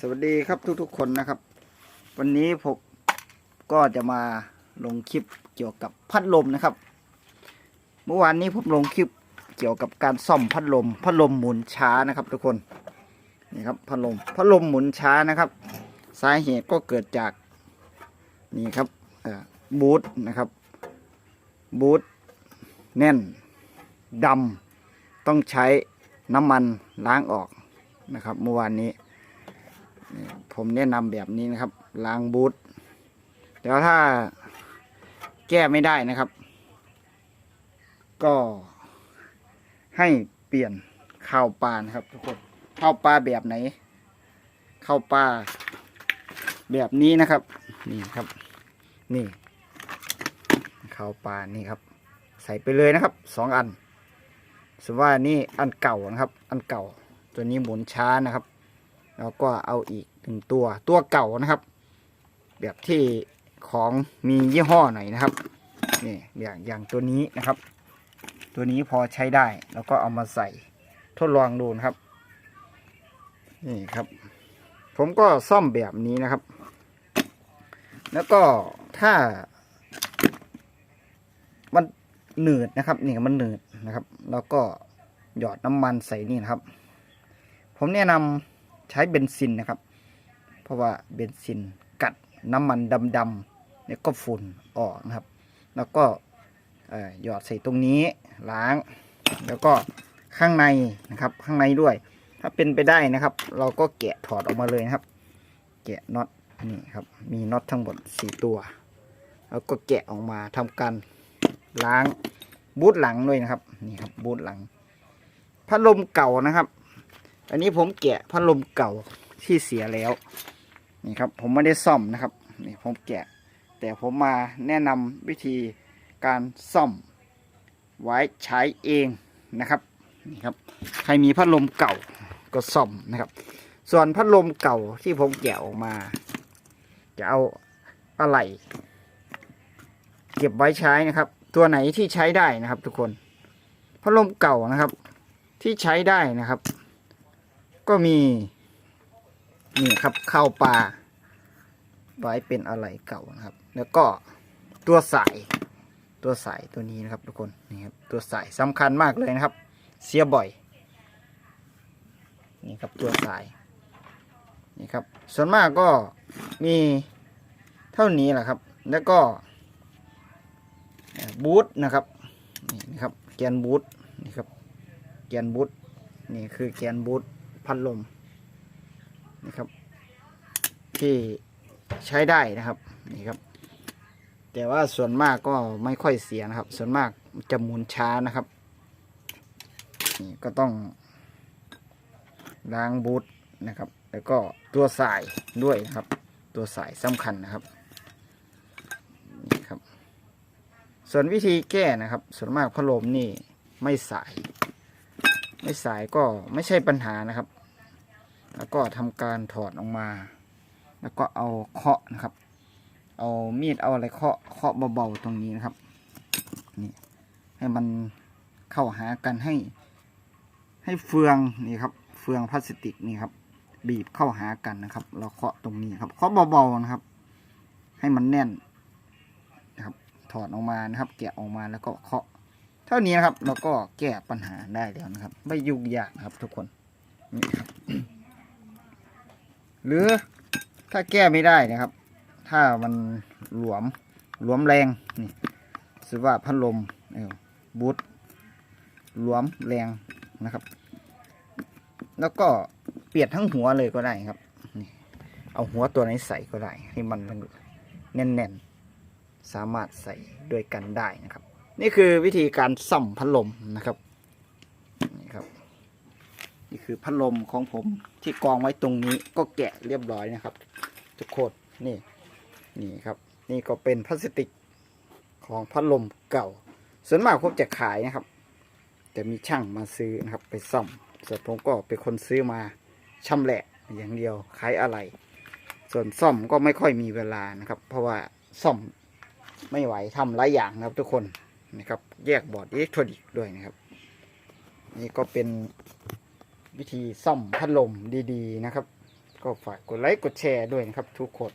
สวัสดีครับทุกๆคนนะครับ วันนี้ผมก็จะมาลงคลิปเกี่ยวกับพัดลมนะครับ เมื่อวานนี้ผมลงคลิปเกี่ยวกับการซ่อมพัดลม พัดลมหมุนช้านะครับทุกคนนี่ครับพัดลมพัดลมหมุนช้านะครับ สาเหตุก็เกิดจากนี่ครับบูทนะครับบูทแน่นดำต้องใช้น้ำมันล้างออกนะครับ เมื่อวานนี้ ผมแนะนำแบบนี้นะครับล้างบูทแล้วถ้าแก้ไม่ได้นะครับ ก็ให้เปลี่ยนข้าวปลานะครับทุกคนข้าวปลาแบบไหนข้าวปลาแบบนี้นะครับ นี่ครับ นี่ข้าวปลานี่ครับ ใส่ไปเลยนะครับสองอันสมว่านี่อันเก่านะครับ อันเก่า ตัวนี้หมุนช้านะครับ แล้วก็เอาอีกหนึ่งตัวตัวเก่านะครับ แบบที่ของมียี่ห้อหน่อยนะครับนี่อย่างอย่างตัวนี้นะครับ ตัวนี้พอใช้ได้แล้วก็เอามาใส่ทดลองดูนะครับนี่ครับ ผมก็ซ่อมแบบนี้นะครับ แล้วก็ถ้า มันหนืดนะครับนี่มันหนืดนะครับ แล้วก็หยอดน้ำมันใส่นี่นะครับ ผมแนะนำ ใช้เบนซินนะครับ เพราะว่าเบนซินกัดน้ำมันดำๆเนี่ยก็ฝุ่นออกนะครับ แล้วก็หยอดใส่ตรงนี้ล้าง แล้วก็ข้างในนะครับข้างในด้วย ถ้าเป็นไปได้นะครับ เราก็แกะถอดออกมาเลยนะครับ แกะน็อตนี่ครับมีน็อตทั้งหมดสี่ตัว แล้วก็แกะออกมาทำการล้างบูทหลังด้วยนะครับนี่ครับบูทหลังพัดลมเก่านะครับ อันนี้ผมแกะพัดลมเก่าที่เสียแล้วนี่ครับผมไม่ได้ซ่อมนะครับนี่ผมแกะ แต่ผมมาแนะนำวิธีการซ่อม ไว้ใช้เองนะครับนี่ครับใครมีพัดลมเก่าก็ซ่อมนะครับ ส่วนพัดลมเก่าที่ผมแกะออกมา จะเอาอะไรเก็บไว้ใช้นะครับ ตัวไหนที่ใช้ได้นะครับ ทุกคนพัดลมเก่านะครับ ที่ใช้ได้นะครับ ก็มีนี่ครับข้าวปลาไว้เป็นอะไรเก่านะครับ แล้วก็ตัวสายตัวสายตัวนี้นะครับทุกคนนี่ครับตัวสายสำคัญมากเลยนะครับ เสียบ่อยนี่ครับตัวสายนี่ครับส่วนมากก็มีเท่านี้แหละครับ แล้วก็บูทนะครับนี่นะครับแกนบูทนี่ครับแกนบูทนี่คือแกนบูท พัดลมนะครับ ที่ใช้ได้นะครับนี่ครับ แต่ว่าส่วนมากก็ไม่ค่อยเสียนะครับ ส่วนมากจะหมุนช้านะครับนี่ก็ต้องล้างบูทนะครับ แล้วก็ตัวสายด้วยนะครับ ตัวสายสำคัญนะครับนี่ครับ ส่วนวิธีแก้นะครับ ส่วนมากพัดลมนี่ไม่สาย ไม่สายก็ไม่ใช่ปัญหานะครับ แล้วก็ทำการถอดออกมา แล้วก็เอาเคาะนะครับ เอามีดเอาอะไรเคาะเคาะเบาๆตรงนี้นะครับนี่ให้มันเข้าหากันให้ ให้เฟืองนี่ครับ เฟืองพลาสติกนี่ครับ บีบเข้าหากันนะครับ เราเคาะตรงนี้ครับเคาะเบาๆนะครับ ให้มันแน่นนะครับ ถอดออกมานะครับ แกะออกมาแล้วก็เคาะ เท่านี้นะครับเราก็แก้ปัญหาได้แล้วนะครับ ไม่ยุ่งยากครับทุกคนนี่ครับ หรือถ้าแก้ไม่ได้นะครับ ถ้ามันหลวมหลวมแรงนี่สว่าพัดลมบูทหลวมแรงนะครับ แล้วก็เปลี่ยนทั้งหัวเลยก็ได้ครับนี่เอาหัวตัวไหนใส่ก็ได้ให้มันแน่นๆ สามารถใส่ด้วยกันได้นะครับ นี่คือวิธีการซ่อมพัดลมนะครับ คือพัดลมของผมที่กองไว้ตรงนี้ก็แกะเรียบร้อยนะครับ ทุกคนนี่นี่ครับ นี่ก็เป็นพลาสติกของพัดลมเก่า ส่วนมากผมจะขายนะครับ แต่มีช่างมาซื้อนะครับ ไปซ่อมส่วนผมก็เป็นคนซื้อมาชำแหละอย่างเดียวขายอะไร ส่วนซ่อมก็ไม่ค่อยมีเวลานะครับ เพราะว่าซ่อมไม่ไหวทำหลายอย่างนะครับทุกคนนะครับ แยกบอร์ดอิเล็กทรอนิกส์ด้วยนะครับ นี่ก็เป็น วิธีซ่อมพัดลมดีๆนะครับ ก็ฝากกดไลค์กดแชร์ด้วยนะครับทุกคน